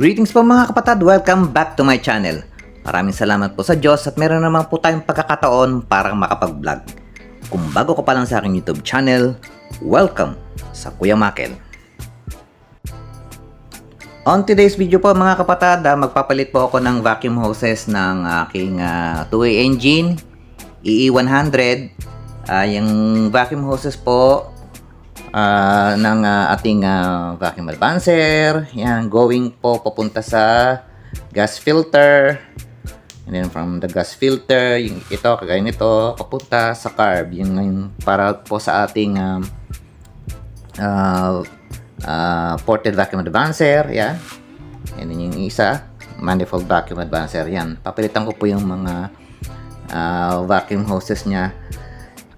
Greetings po mga kapatid, welcome back to my channel. Maraming salamat po sa Diyos at meron naman po tayong pagkakataon para makapag-vlog. Kung bago ka pa lang sa aking YouTube channel, welcome sa Kuya Makel. On today's video po mga kapatid, ah, magpapalit po ako ng vacuum hoses ng aking ah, 2way engine EE100. Ah, yung vacuum hoses po ah, ng ah, ating ah, vacuum advancer. Yan, going po papunta sa gas filter. And then from the gas filter, yung ito, kagaya nito, papunta sa carb. Yung, yung para po sa ating um, uh, uh, ported vacuum advancer. Yan. Yan din yung isa. Manifold vacuum advancer. Yan. Papalitan ko po yung mga uh, vacuum hoses niya.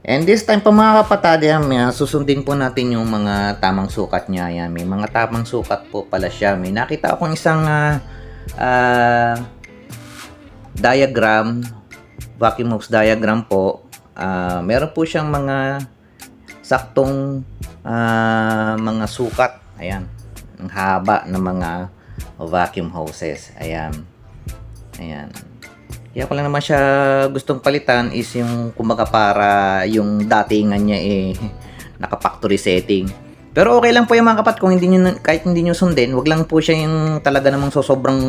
And this time po mga kapatid, yan, may, uh, susundin po natin yung mga tamang sukat niya. Yan, may mga tamang sukat po pala siya. May nakita akong isang uh, uh, diagram, vacuum hose diagram po. Uh, meron po siyang mga saktong ah, mga sukat. Ayan. Ang haba ng mga vacuum hoses. Ayan. Ayan. Kaya ko lang naman siya gustong palitan is yung kumbaga para yung datingan niya eh naka-factory setting. Pero okay lang po yung mga kapat kung hindi nyo, kahit hindi nyo sundin, wag lang po siya yung talaga namang so sobrang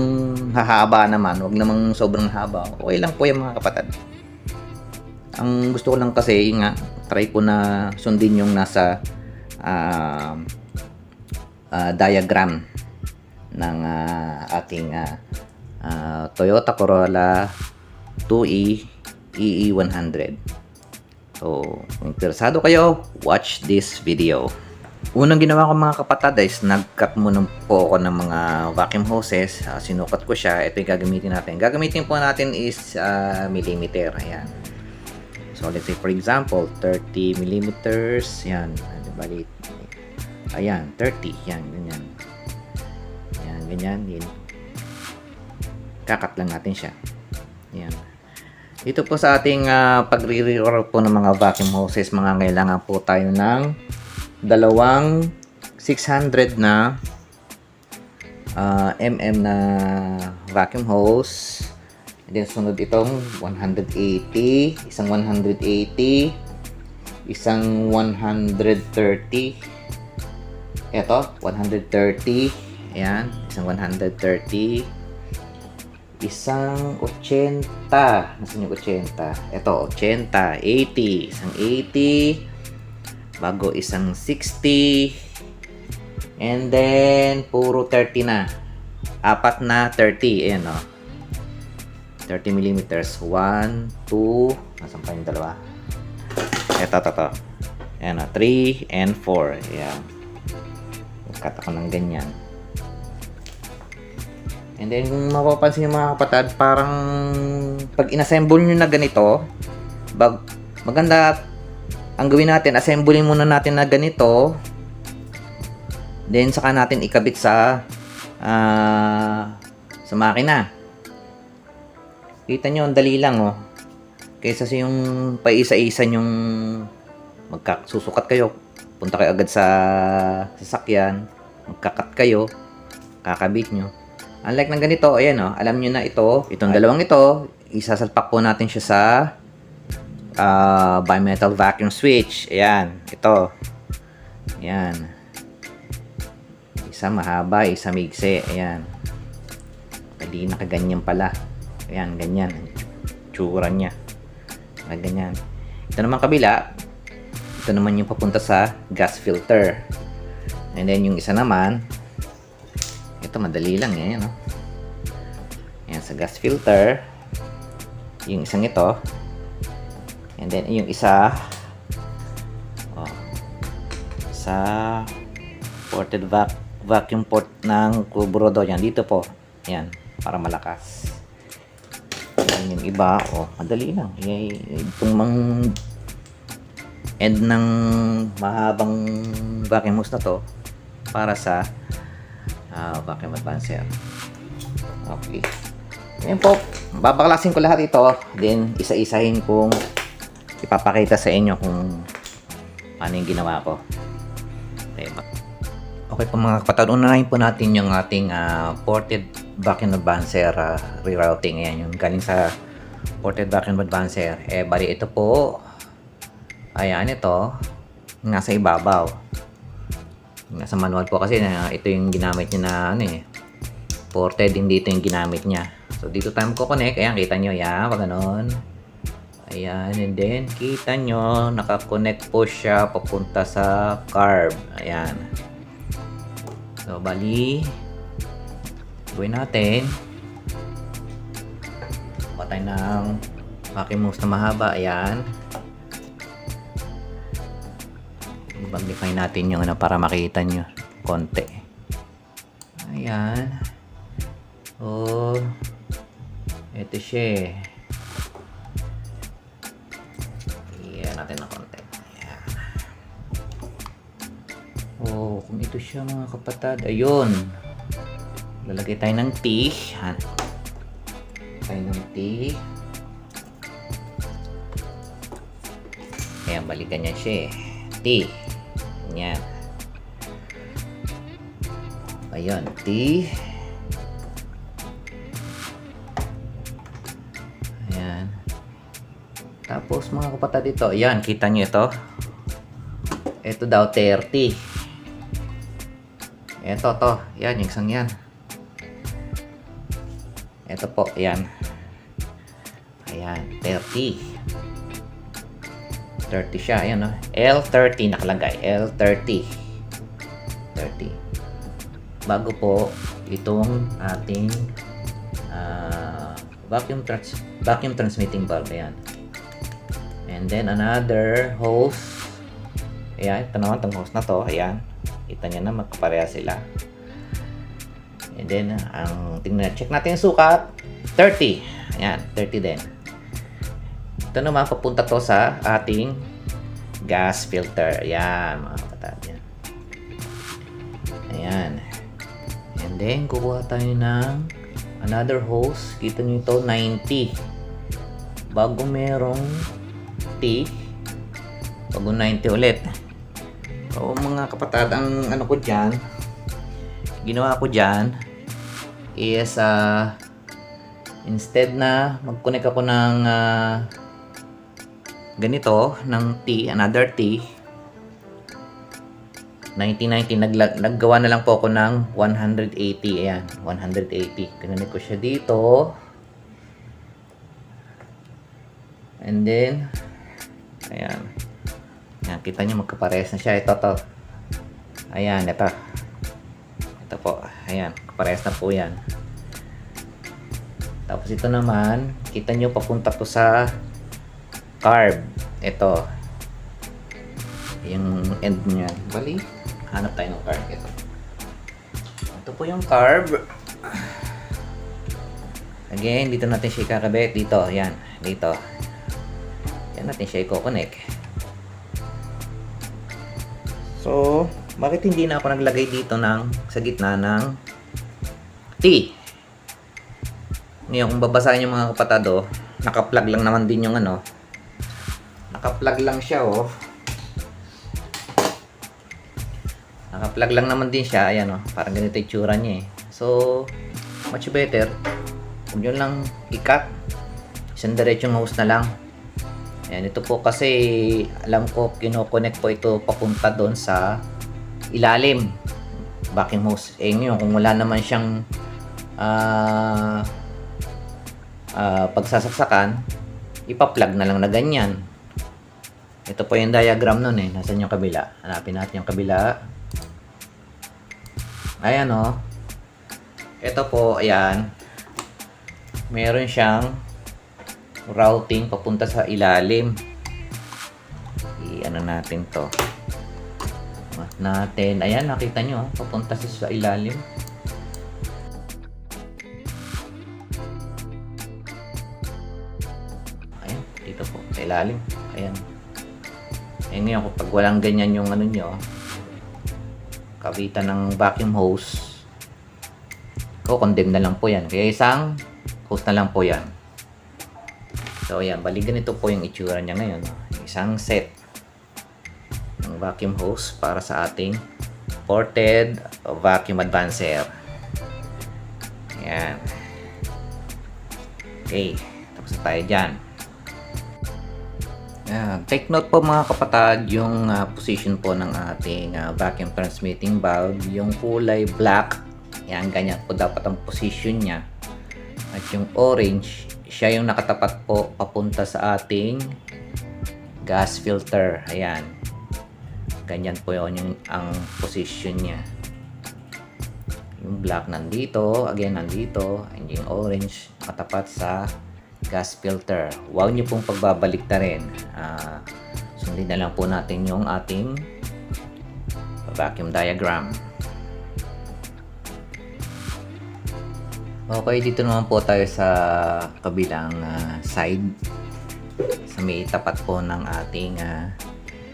hahaba naman, wag namang sobrang haba. Okay lang po yung mga kapatid. Ang gusto ko lang kasi, yun nga, try ko na sundin yung nasa ah, ah, diagram ng ah, ating ah, ah, Toyota Corolla 2E EE100. So, kung interesado kayo, watch this video. Unang ginawa ko mga kapatid is nag-cut muna po ako ng mga vacuum hoses. Ah, sinukat ko siya. Ito yung gagamitin natin. Gagamitin po natin is ah, millimeter. Ayan. So, let's say for example, 30 millimeters. Yan. Ano, Bali, ayan, 30. Yan, ganyan. Yan, ganyan. Yan. Kakat lang natin siya. Yan. Dito po sa ating uh, pagre-roll po ng mga vacuum hoses, mga kailangan po tayo ng dalawang 600 na ah, mm na vacuum hose. Then sunod itong 180, isang 180, isang 130. Ito, 130. Ayan, isang 130. Isang 80. Nasaan yung 80? Ito, 80. 80. Isang 80. Bago isang 60. And then, puro 30 na. Apat na 30. Ayan, o. 30 millimeters. 1, 2, nasan pa yung dalawa? Ito, ito, ito. Ayan, o. 3 and 4. Ayan. Cut ako ng ganyan. And then, kung mapapansin nyo mga kapatid, parang pag inassemble nyo na ganito, bag, maganda, ang gawin natin, assemblein muna natin na ganito, then saka natin ikabit sa ah, sa makina. Kita nyo, ang dali lang oh. Kaysa sa yung paisa-isa yung magkasusukat kayo, punta kayo agad sa sasakyan, magkakat kayo, kakabit nyo. Unlike ng ganito, ayan oh, alam nyo na ito, itong dalawang ito, isasalpak po natin siya sa ah, bimetal vacuum switch. Ayan, ito. Ayan. Isa mahaba, isa migse. Ayan. Pwede nakaganyan pala. Ayan, ganyan. Tsura niya. Ganyan. Ito naman kabila, ito naman yung papunta sa gas filter. And then yung isa naman, ito madali lang eh, no? Ayan, sa gas filter. Yung isang ito. And then yung isa, oh, sa ported vac vacuum port ng carburetor yan dito po. Yan, para malakas. Yan yung iba, oh, madali lang. Itong mang end ng mahabang vacuum hose na to para sa ah, vacuum advancer. Okay. Ngayon po, babaklasin ko lahat ito. Then, isa-isahin kong ipapakita sa inyo kung ano yung ginawa ko. Okay. po mga kapatid, unahin po natin yung ating ah, ported vacuum advancer ah, rerouting. Ayan, yung galing sa ported vacuum advancer. Eh, bali ito po, ayan ito, nasa ibabaw. Nasa manual po kasi na ito yung ginamit niya na ano eh, ported, hindi ito yung ginamit niya. So, dito tayo magkoconnect. Ayan, kita nyo, yan, pag ganon. Ayan, and then, kita nyo, nakakonect po siya papunta sa carb. Ayan. So, bali, gawin natin. Patay ng vacuum hose na mahaba. Ayan. I-magnify natin yung ano para makita nyo konti. Ayan. Oh, ito siya eh. Natin ng konti. Ayan. Oh, kung ito siya mga kapatad. Ayun. Lalagay tayo ng T. Ha? Tayo ng T. Ayan, balikan niya siya eh. T. Ayan. Ayun, T. Ayan. Tapos mga kapatid ito, ayan, kita nyo ito. Ito daw 30. Ito to, yan, yung isang yan. Ito po, ayan. Ayan, 30. 30 siya, ayan o. L30 nakalagay, L30. 30. Bago po, itong ating ah, vacuum trans vacuum transmitting valve, ayan. And then another hose. Ayan, ito naman itong hose na to. Ayan. Kita nyo na magkapareha sila. And then, ang tingnan, check natin yung sukat. 30. Ayan, 30 din. Ito naman, papunta to sa ating gas filter. Ayan, mga kapatid. Ayan. And then, kukuha tayo ng another hose. Kita nyo ito, 90. Bago merong T, bago 90 ulit. So, mga kapatid, ang ano ko dyan, ginawa ko dyan, is, ah, instead na mag-connect ako ng ah, ganito, ng T, another T, 1990, nagla- naggawa na lang po ako ng 180, ayan, 180. Connect ko siya dito. And then, ayan. Ayan, kita nyo magkapares na siya. Ito, to. Ayan, ito. Ito po. Ayan, kapares na po yan. Tapos ito naman, kita nyo papunta to sa carb. Ito. Yung end niya. Bali, hanap tayo ng carb. Ito. Ito po yung carb. Again, dito natin siya ikakabit. Dito, yan. Dito. Yan natin siya i-connect. So, bakit hindi na ako naglagay dito ng sa gitna ng T? Ngayon, kung babasahin yung mga kapatado, naka-plug lang naman din yung ano. Naka-plug lang siya, oh. Naka-plug lang naman din siya. Ayan, oh. Parang ganito yung tsura niya, eh. So, much better. Kung yun lang i-cut. Isang diretsong hose na lang. Ayan, ito po kasi alam ko kinoconnect po ito papunta doon sa ilalim. Vacuum hose. Eh ngayon, kung wala naman siyang ah ah, pagsasaksakan, ipa-plug na lang na ganyan. Ito po yung diagram nun eh. Nasaan yung kabila? Hanapin natin yung kabila. Ayan o. Oh. Ito po, ayan. Meron siyang routing papunta sa ilalim. I-ano natin to. Mat natin. Ayan, nakita nyo. ah, Papunta siya sa ilalim. Ayan, dito po. Sa ilalim. Ayan. Eh ngayon, kapag walang ganyan yung ano nyo, kabitan ng vacuum hose, ko-condemn na lang po yan. Kaya isang hose na lang po yan. So, ayan, bali ganito po yung itsura niya ngayon. Isang set ng vacuum hose para sa ating supported vacuum advancer. Ayan. Okay, tapos na tayo dyan. Ayan. Take note po mga kapatid yung ah, position po ng ating ah, vacuum transmitting valve. Yung kulay black, yan ganyan po dapat ang position niya. At yung orange, siya yung nakatapat po papunta sa ating gas filter. Ayan. Ganyan po yun yung ang position niya. Yung black nandito, again nandito, and yung orange nakatapat sa gas filter. Huwag niyo pong pagbabalik na rin. Ah, sundin na lang po natin yung ating vacuum diagram. Okay, dito naman po tayo sa kabilang ah, side. Sa may tapat po ng ating ah,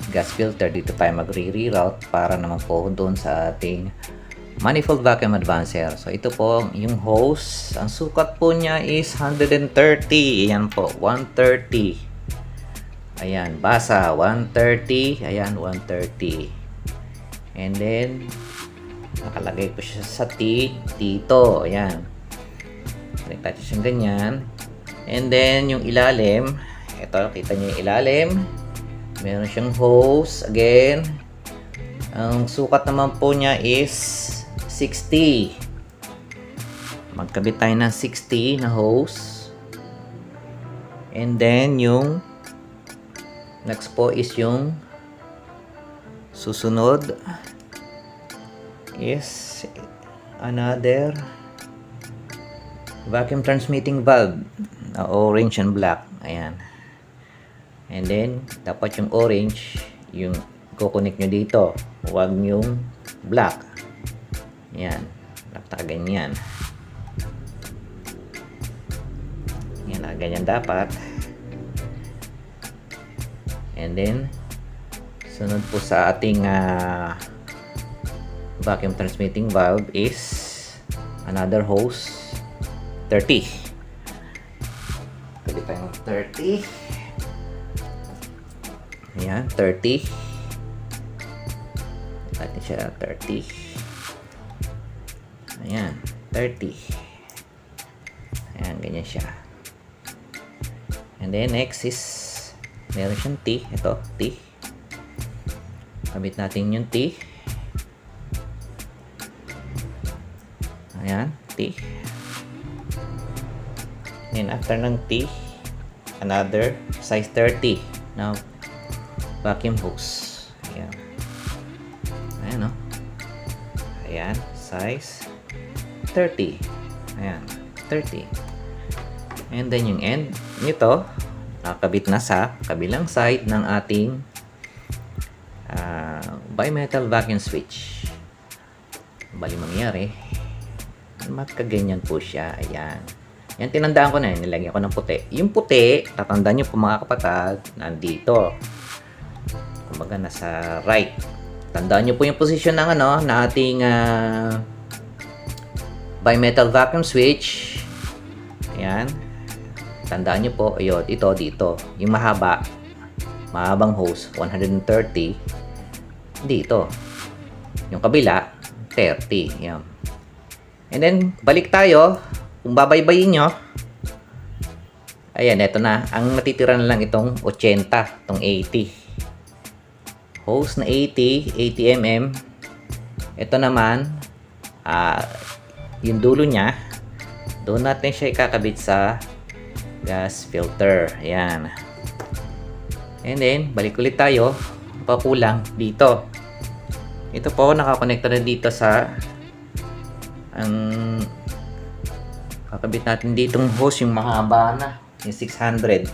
gas filter. Dito tayo magre-reroute para naman po doon sa ating manifold vacuum advancer. So ito po yung hose. Ang sukat po niya is 130. Ayan po, 130. Ayan, basa 130. Ayan, 130. And then nakalagay po siya sa T dito. Ayan. Natin siyang ganyan. And then yung ilalim, ito kita niyo yung ilalim. Meron siyang hose again. Ang sukat naman po niya is 60. Magkabit tayo ng 60 na hose. And then yung next po is yung susunod is another vacuum transmitting valve na orange and black. Ayan. And then, dapat yung orange, yung kukonek nyo dito. Huwag yung black. Yan. Dapat ganyan. Yan, ah, ganyan dapat. And then, sunod po sa ating ah, vacuum transmitting valve is another hose 30. Pwede tayong 30. Ayan, 30. Natin siya 30. Ayan, 30. Ayan, ganyan siya. And then next is meron siyang T. Ito, T. Kabit natin yung T. Ayan, T. Then after ng T, another size 30. Now, vacuum hose. Ayan. Ayan, no? Ayan, size 30. Ayan, 30. And then yung end nito, nakakabit na sa kabilang side ng ating ah, bimetal vacuum switch. Bali mangyari, magkaganyan po siya. Ayan. Yan, tinandaan ko na yun. Nilagyan ko ng puti. Yung puti, tatandaan nyo po mga kapatid, nandito. Kumbaga, nasa right. Tandaan nyo po yung position ng ano, na ating ah, bimetal vacuum switch. Ayan. Tandaan nyo po, ayun, ito dito. Yung mahaba, mahabang hose, 130. Dito. Yung kabila, 30. Yan. And then, balik tayo. Kung babaybayin nyo, ayan, eto na. Ang natitira na lang itong 80, itong 80. Hose na 80, 80 mm. Ito naman, ah, yung dulo niya, doon natin siya ikakabit sa gas filter. Ayan. And then, balik ulit tayo. Pakulang dito. Ito po, nakakonekta na dito sa ang kakabit natin ditong hose yung mahaba na yung 600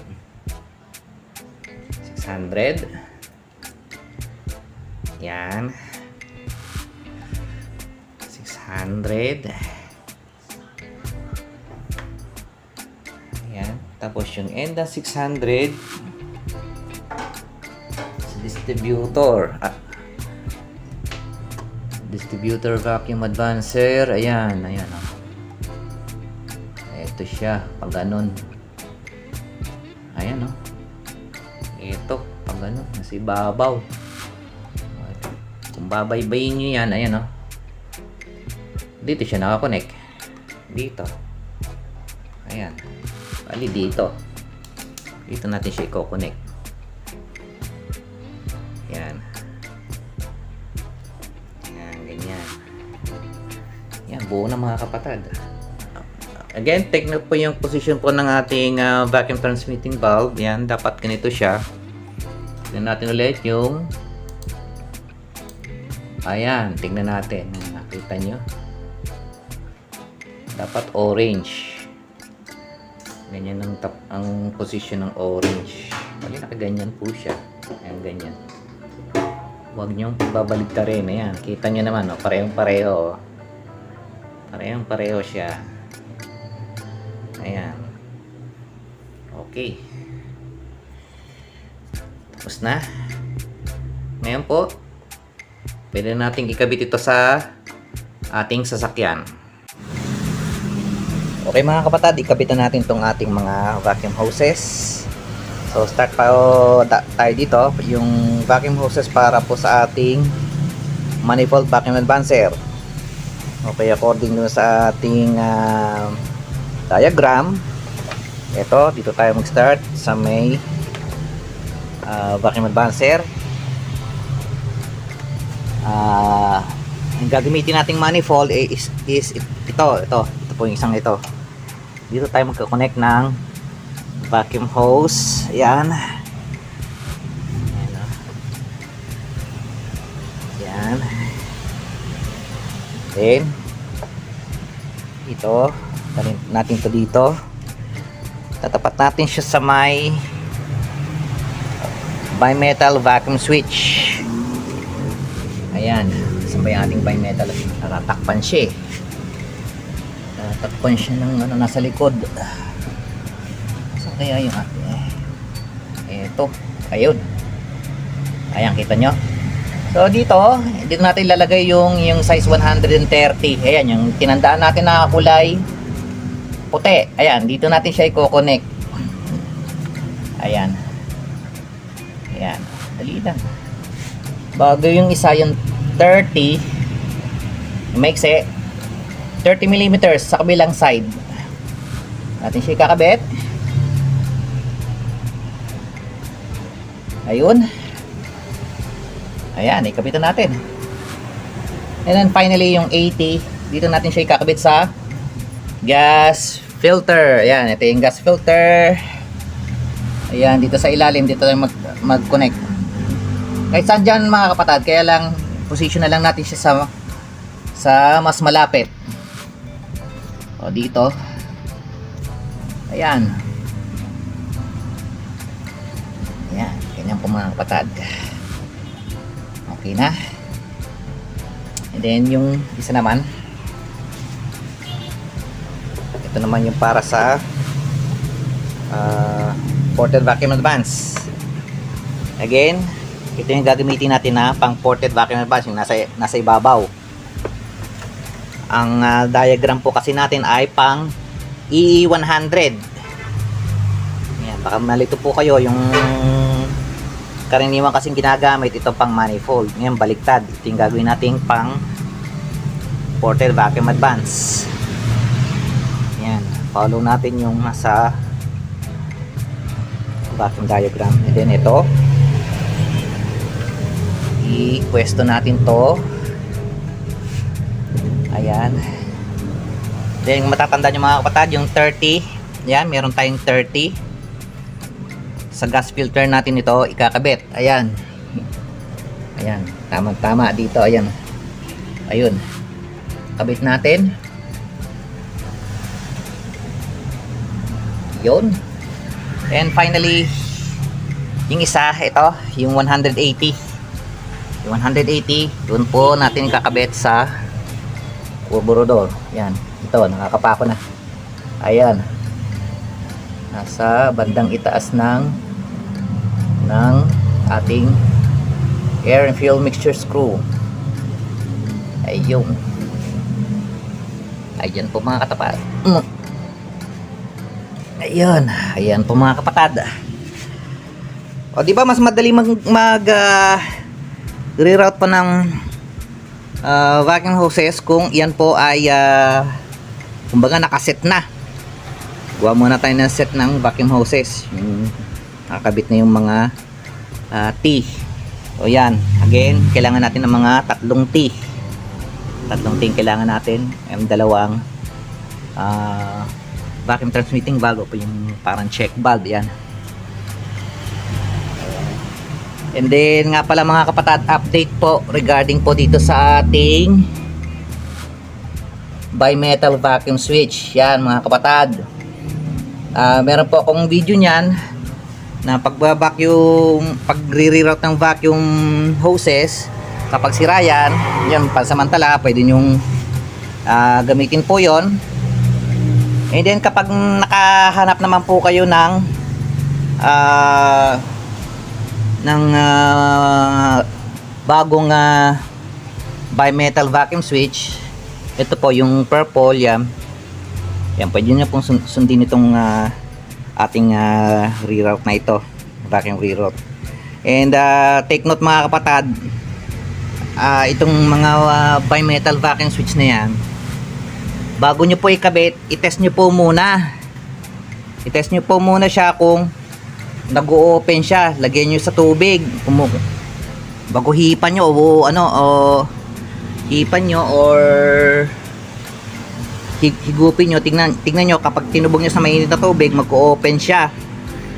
600 yan 600 tapos yung end ng 600 sa distributor ah, distributor vacuum advancer ayan ayan oh. ito siya pag ganun ayan oh. ito pag ganun nasa ibabaw Kung babaybayin nyo yan, ayan oh. Dito siya nakakonect. Dito. Bali dito. Dito natin siya i-connect. Yan. Yan, ganyan. Yan, buo na mga kapatid. Again, take note po yung position po ng ating ah, vacuum transmitting valve. Yan, dapat ganito siya. Tignan natin ulit yung Ayan, tingnan natin. Nakita nyo? Dapat orange. Ganyan ang, tap, ang position ng orange. Bali, nakaganyan po siya. Ayan, ganyan. Huwag niyong babalik ka rin. Ayan, kita nyo naman, oh, parehong pareho. oh. Parehong pareho siya. Ayan. Okay. Tapos na. Ngayon po, pwede nating ikabit ito sa ating sasakyan. Okay mga kapatid, ikabit na natin itong ating mga vacuum hoses. So start pa ta- tayo dito, yung vacuum hoses para po sa ating manifold vacuum advancer. Okay, according dun sa ating ah, diagram, ito, dito tayo mag-start sa may ah, vacuum advancer. Ah, ang gagamitin nating manifold is, is it- ito, ito, ito po yung isang ito. Dito tayo magka-connect ng vacuum hose. Oh. Ayan. Then, ito, tanin natin to dito. Tatapat natin siya sa may bimetal vacuum switch. Ayan. Ba yung ating bimetal? Natatakpan siya eh. Natatakpan siya ng ano, nasa likod. Saan kaya yung eh, Eto. Ayun. Ayan, kita nyo. So dito, dito natin ilalagay yung yung size 130. Ayan, yung tinandaan natin na kulay puti. Ayan, dito natin siya i-connect. Ayan. Ayan. Dali lang. Bago yung isa yung 30 maiksi 30 mm sa kabilang side. Natin siya kakabit. Ayun. Ayan, ikabitan natin. And then finally yung 80, dito natin siya ikakabit sa gas filter. Ayan, ito yung gas filter. Ayan, dito sa ilalim, dito tayo mag, mag-connect. Kahit saan dyan mga kapatid, kaya lang position na lang natin siya sa sa mas malapit. O dito. Ayan. Ayan, ganyan po mga kapatid. Okay na. And then yung isa naman. Ito naman yung para sa uh, ported vacuum advance. Again, ito yung gagamitin natin na pang ported vacuum advance yung nasa, nasa ibabaw. Ang ah, diagram po kasi natin ay pang EE100. Yan, baka malito po kayo yung karaniwan kasing ginagamit ito pang manifold. Ngayon baliktad. Ito yung gagawin natin pang ported vacuum advance. Yan, follow natin yung nasa vacuum diagram. And then ito, i-pwesto natin to. Ayan. Then matatanda nyo mga kapatid, yung 30. Yan, meron tayong 30. Sa gas filter natin ito, ikakabit. Ayan. Ayan, tama-tama dito. Ayan. Ayun. Kabit natin. Yun. And finally, yung isa, ito, yung 180. Yung 180, yun po natin kakabit sa carburetor. Yan, ito, nakakapako na. Ayan. Nasa bandang itaas ng ng ating air and fuel mixture screw. Ayun. Ayan po mga katapat. Mm. Ayun, ayan po mga kapatid. O di ba mas madali mag, mag ah, reroute pa ng ah, vacuum hoses kung yan po ay ah, kumbaga nakaset na. Gawa muna tayo ng set ng vacuum hoses. Yung nakakabit na yung mga ah, T. O yan, again, kailangan natin ng mga tatlong T. Tatlong T kailangan natin. Yung dalawang ah, vacuum transmitting valve o po yung parang check valve yan. And then nga pala mga kapatid, update po regarding po dito sa ating bimetal vacuum switch. Yan mga kapatid. Ah, meron po akong video niyan na pagba-vacuum, pagre-reroute ng vacuum hoses kapag sira yan, yan pansamantala, pwede nyong ah, gamitin po yon And then kapag nakahanap naman po kayo ng ah ng ah, bagong ah, bimetal vacuum switch. Ito po yung purple yan. Yan pwede nyo pong sun- sundin itong ah, ating ah, reroute na ito vacuum reroute. And ah, take note mga kapatid ah, itong mga ah, bimetal vacuum switch na yan bago nyo po ikabit itest nyo po muna. Itest nyo po muna siya kung nag-open siya lagyan nyo sa tubig. Kumu bago hipan nyo o ano o hipan nyo or hig- higupin nyo. Tingnan, tingnan nyo kapag tinubog nyo sa mainit na tubig mag-open siya.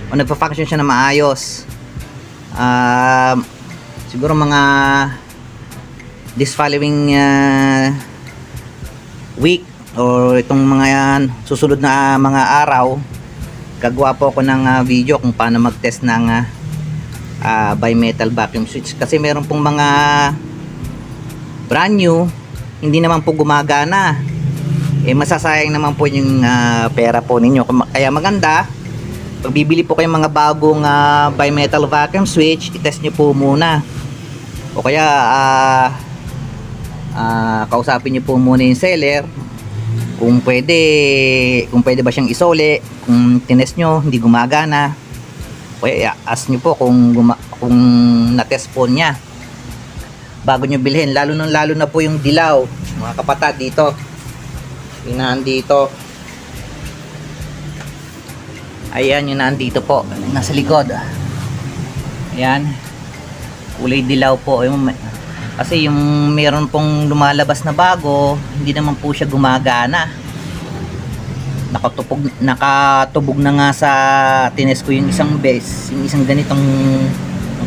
O nagpa-function siya na maayos. Um, siguro mga this following uh, week o itong mga yan susunod na mga araw gagawa po ako ng ah, video kung paano mag-test ng ah, ah, bimetal vacuum switch. Kasi meron pong mga brand new hindi naman po gumagana. Eh masasayang naman po yung ah, pera po ninyo. Kaya maganda pag bibili po kayong mga bagong ah, bimetal vacuum switch itest nyo po muna. O kaya ah ah, kausapin nyo po muna yung seller kung pwede kung pwede ba siyang isole kung tinest nyo hindi gumagana kaya ask nyo po kung guma, kung na-test po niya. Bago nyo bilhin lalo nung lalo na po yung dilaw mga kapatid dito. Yung dito. Ayan yung nandito po. Nasa likod. Ayan. Kulay dilaw po. Yung kasi yung meron pong lumalabas na bago, hindi naman po siya gumagana. Nakatupog, nakatubog na nga sa tines ko yung isang base, yung isang ganitong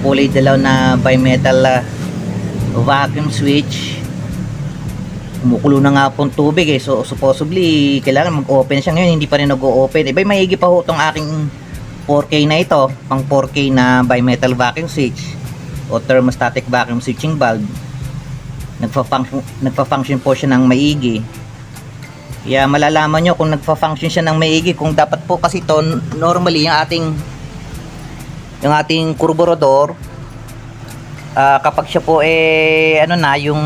kulay dilaw na bimetal ah, vacuum switch. Kumukulo na nga pong tubig eh. So supposedly kailangan mag-open siya ngayon, hindi pa rin nag-o-open. Iba maigi pa ho tong aking 4K na ito, pang 4K na bimetal vacuum switch o thermostatic vacuum switching valve nagfa-function nagfa-function po siya ng maigi. Kaya malalaman nyo kung nagfa-function siya ng maigi kung dapat po kasi to normally yung ating yung ating carburetor ah, kapag siya po eh ano na yung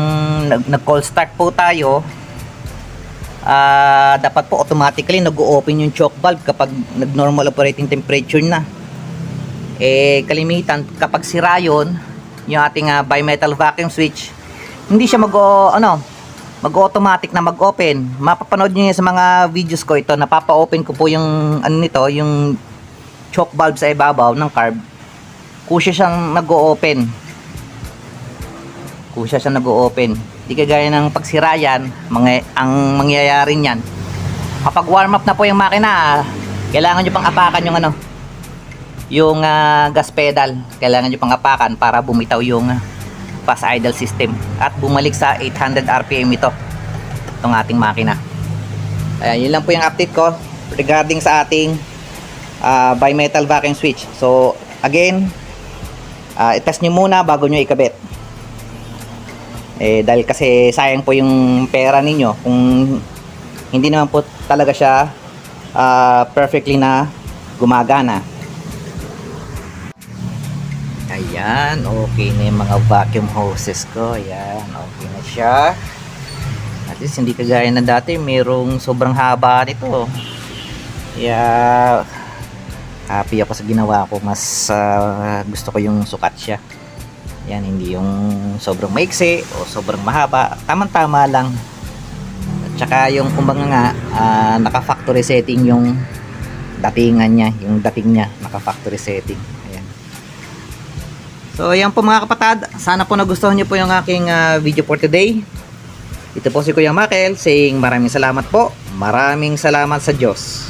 nag, nag-cold start po tayo ah, dapat po automatically nag-open yung choke valve kapag nag-normal operating temperature na. Eh kalimitan kapag sira yun yung ating ah, bimetal vacuum switch hindi siya mag ano mag-automatic na mag-open. Mapapanood niyo sa mga videos ko. Ito napapa-open ko po yung ano nito yung choke valve sa ibabaw ng carb. Kusya siyang nag-open kusya siyang nag-open di kagaya ng pagsira yan mga, ang mangyayari niyan. Kapag warm up na po yung makina kailangan nyo pang apakan yung ano yung ah, gas pedal. Kailangan nyo pang apakan para bumitaw yung ah, fast idle system at bumalik sa 800 rpm ito itong ating makina. Ayan, yun lang po yung update ko regarding sa ating ah, bimetal vacuum switch. So again ah, itest nyo muna bago nyo ikabit. Eh dahil kasi sayang po yung pera ninyo kung hindi naman po talaga siya ah, perfectly na gumagana Ayan, okay na yung mga vacuum hoses ko. Ayan, okay na siya. At least hindi kagaya na dati, merong sobrang haba nito. Kaya happy ako sa ginawa ko. Mas ah, gusto ko yung sukat siya. Yan, hindi yung sobrang maiksi o sobrang mahaba. Tamang-tama lang. At saka yung kumbaga nga, ah, naka-factory setting yung datingan niya, yung dating niya, naka-factory setting. So, ayan po mga kapatad. Sana po nagustuhan niyo po yung aking ah, video for today. Ito po si Kuya Makel saying maraming salamat po. Maraming salamat sa Diyos.